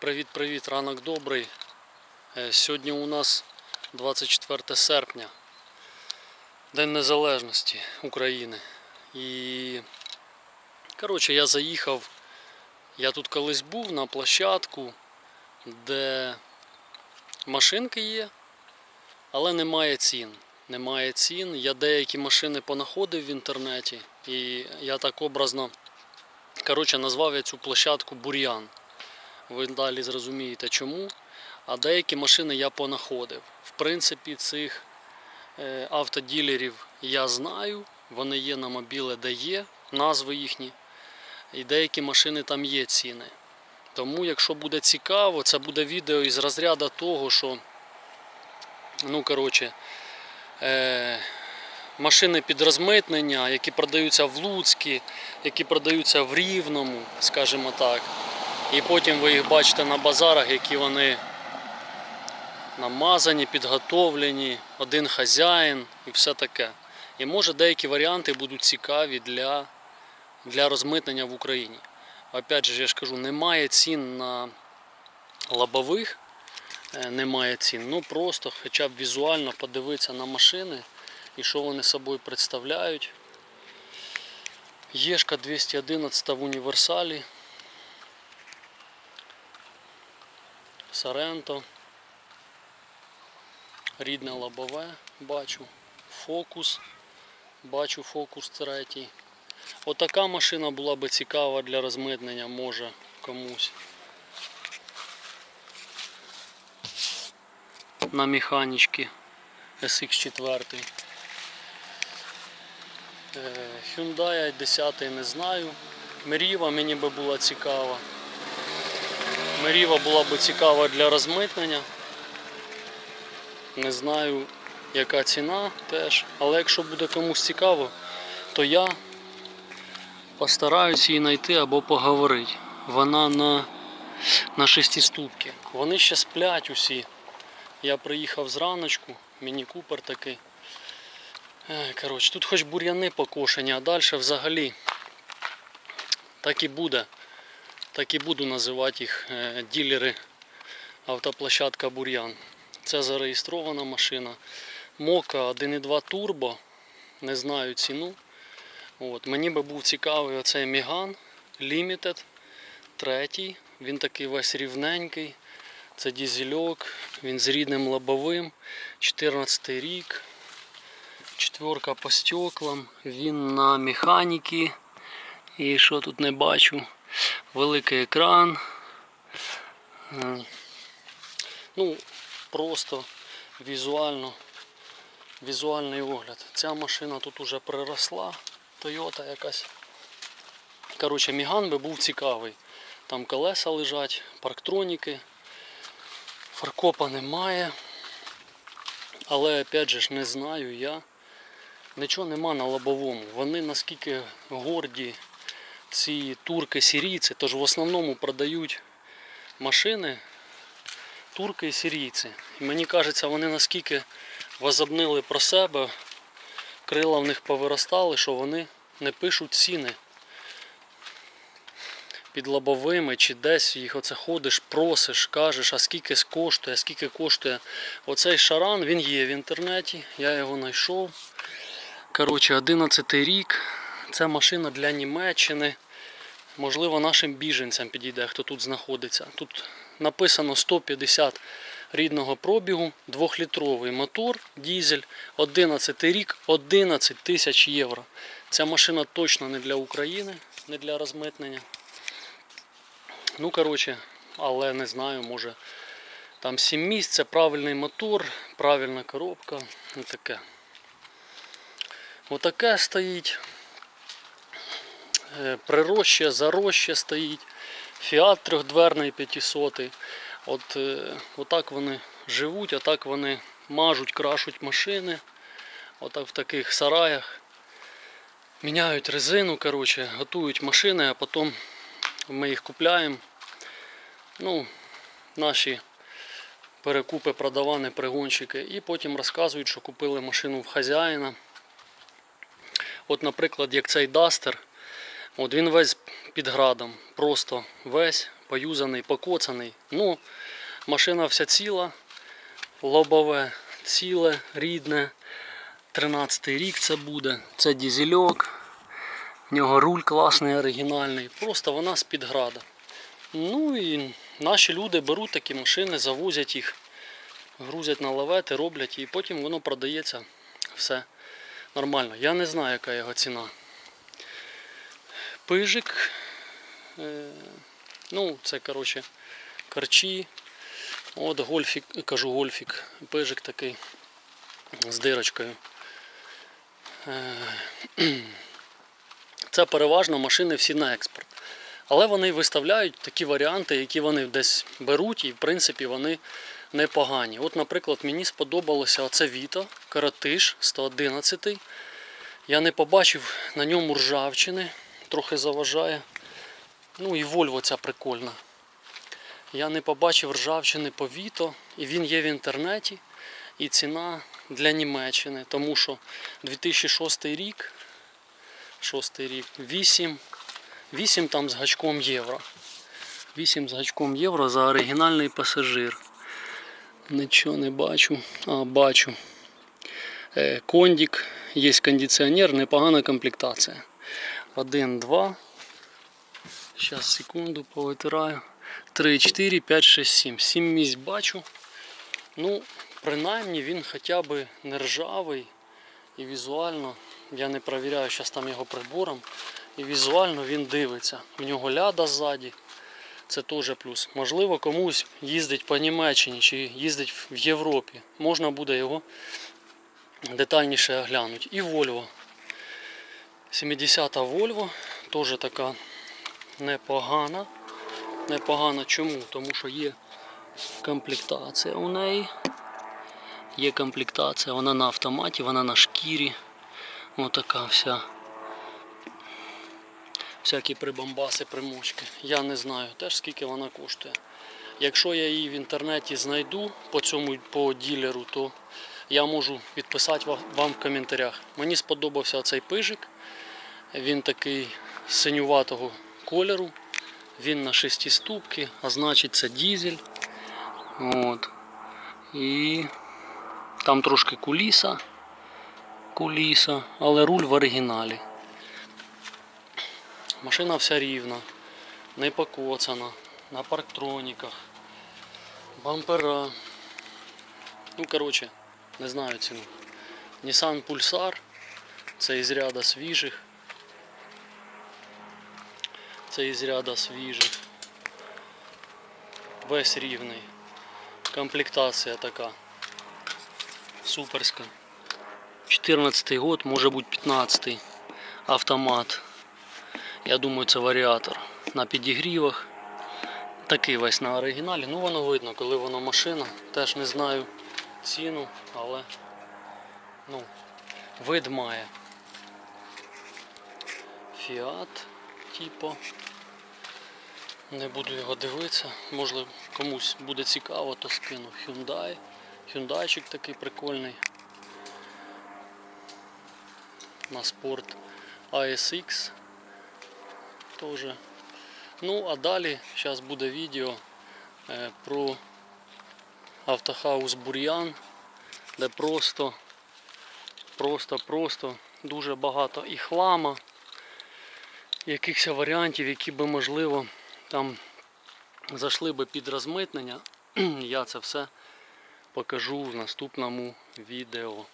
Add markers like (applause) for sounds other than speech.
Привіт-привіт, ранок добрий. Е, Сьогодні у нас 24 серпня, День Незалежності України. І коротше, я заїхав. Я тут колись був на площадку, де машинки є, але немає цін. Немає цін. Я деякі машини понаходив в інтернеті, і я так образно коротше, назвав я цю площадку Бур'ян. Ви далі зрозумієте чому. А деякі машини я понаходив. В принципі, цих е, автоділерів я знаю. Вони є на мобіле, де є назви їхні. І деякі машини там є ціни. Тому, якщо буде цікаво, це буде відео із розряду того, що ну, коротше, е, машини під розмитнення, які продаються в Луцькі, які продаються в Рівному, скажімо так. І потім ви їх бачите на базарах, які вони намазані, підготовлені, один хазяїн і все таке. І може деякі варіанти будуть цікаві для, для розмитнення в Україні. Опять же, я ж кажу, немає цін на лобових, е, немає цін. Ну просто хоча б візуально подивитися на машини і що вони собою представляють. Єшка 211 в універсалі. Саренто. Рідне лобове бачу. Фокус. Бачу фокус третій. Отака машина була би цікава для розмитнення, може комусь. На механічки SX4. Е, Hyundai 10 не знаю. Меріва мені би була цікава. Меріва була б цікава для розмитнення. Не знаю, яка ціна теж. Але якщо буде комусь цікаво, то я постараюсь її знайти або поговорити. Вона на, на шестиступці. Вони ще сплять усі. Я приїхав зраночку, міні-купер такий. Е, Коротше, тут хоч бур'яни покошені, а далі взагалі так і буде. Так і буду називати їх е, ділери автоплощадка Бур'ян. Це зареєстрована машина. Мока 1.2 турбо. Не знаю ціну. От. Мені би був цікавий оцей Міган Limited. Третій. Він такий весь рівненький. Це дізельок, він з рідним лобовим. 14 рік. Четверка по стеклам. Він на механіки. І що тут не бачу? Великий екран. Е, Ну, просто візуально, візуальний огляд. Ця машина тут уже приросла. Toyota якась. Коротше, Міган би був цікавий. Там колеса лежать, парктроніки. Фаркопа немає. Але опять же ж не знаю я. Нічого нема на лобовому. Вони наскільки горді, ці турки сірійці, тож в основному продають машини турки і сирійці. І мені кажеться, вони наскільки возобнили про себе, крила в них повиростали, що вони не пишуть ціни під лобовими чи десь їх оце ходиш, просиш, кажеш, а скільки коштує, а скільки коштує. Оцей шаран, він є в інтернеті, я його знайшов. Коротше, 11 рік. Це машина для Німеччини. Можливо, нашим біженцям підійде, хто тут знаходиться. Тут написано 150 рідного пробігу, 2-літровий мотор, дізель, 11 рік, 11 тисяч євро. Ця машина точно не для України, не для розмитнення. Ну, коротше, але не знаю, може там 7 місць, це правильний мотор, правильна коробка. і таке. Отаке стоїть. Е, Прироще, зароще стоїть. Фіат трьохдверний 500. От е, отак вони живуть, отак вони мажуть, крашуть машини. Отак в таких сараях. Міняють резину, коротше, готують машини, а потім ми їх купляємо. Ну, наші перекупи, продавани, пригонщики. І потім розказують, що купили машину в хазяїна. От, наприклад, як цей Дастер, От він весь під градом, просто весь поюзаний, покоцаний. Ну, машина вся ціла, лобове ціле, рідне. 13 рік це буде. Це дізельок. В нього руль класний, оригінальний. Просто вона з-під града. Ну і наші люди беруть такі машини, завозять їх, грузять на лавети, роблять і потім воно продається все нормально. Я не знаю, яка його ціна. Пижик. Е, ну, це коротше карчі. От гольфік, кажу гольфік, пижик такий з дирочкою. Е, (clears throat) Це переважно машини всі на експорт. Але вони виставляють такі варіанти, які вони десь беруть, і в принципі вони непогані. От, наприклад, мені сподобалося оце Віто, Каратиш 111. Я не побачив на ньому ржавчини, трохи заважає. Ну і Volvo ця прикольна. Я не побачив ржавчини по Віто, і він є в інтернеті. І ціна для Німеччини, тому що 2006 рік, 6 рік, 8, 8 там з гачком євро. 8 з гачком євро за оригінальний пасажир. Нічого не бачу. А, бачу. Е, Кондік, є кондиціонер, непогана комплектація. 1, 2. Зараз секунду повитираю. 3, 4, 5, 6, 7. 7 місць бачу. Ну, принаймні він хоча б не ржавий і візуально, я не перевіряю зараз там його прибором, і візуально він дивиться. В нього ляда ззаді. Це теж плюс. Можливо, комусь їздить по Німеччині чи їздить в Європі. Можна буде його детальніше оглянути. І Volvo. 70-та Volvo, теж така непогана. Непогана чому? Тому що є комплектація у неї. Є комплектація, вона на автоматі, вона на шкірі. Отака вся. Всякі прибамбаси, примочки. Я не знаю теж скільки вона коштує. Якщо я її в інтернеті знайду по цьому по ділеру, то я можу відписати вам в коментарях. Мені сподобався цей пижик. Він такий синюватого кольору. Він на шестиступки, а значить це дізель. От. І там трошки куліса. Куліса, але руль в оригіналі. Машина вся рівна, не покоцана, на парктроніках, бампера. Ну, коротше, не знаю ціну. Nissan Pulsar, це із ряда свіжих. Це із ряда свіжих. Весь рівний. Комплектація така. Суперська. 14 год, може бути 15 автомат. Я думаю, це варіатор на підігрівах. Такий весь на оригіналі. Ну воно видно, коли воно машина. Теж не знаю ціну, але ну, вид має. Фіат, типу. Не буду його дивитися. Можливо, комусь буде цікаво, то скину. Hyundai. Hyundaiчик такий прикольний. На спорт ASX теж. Ну, а далі зараз буде відео е, про автохаус Бур'ян, де просто, просто, просто дуже багато і хлама, якихось варіантів, які би можливо там зайшли би під розмитнення. (clears throat) Я це все покажу в наступному відео.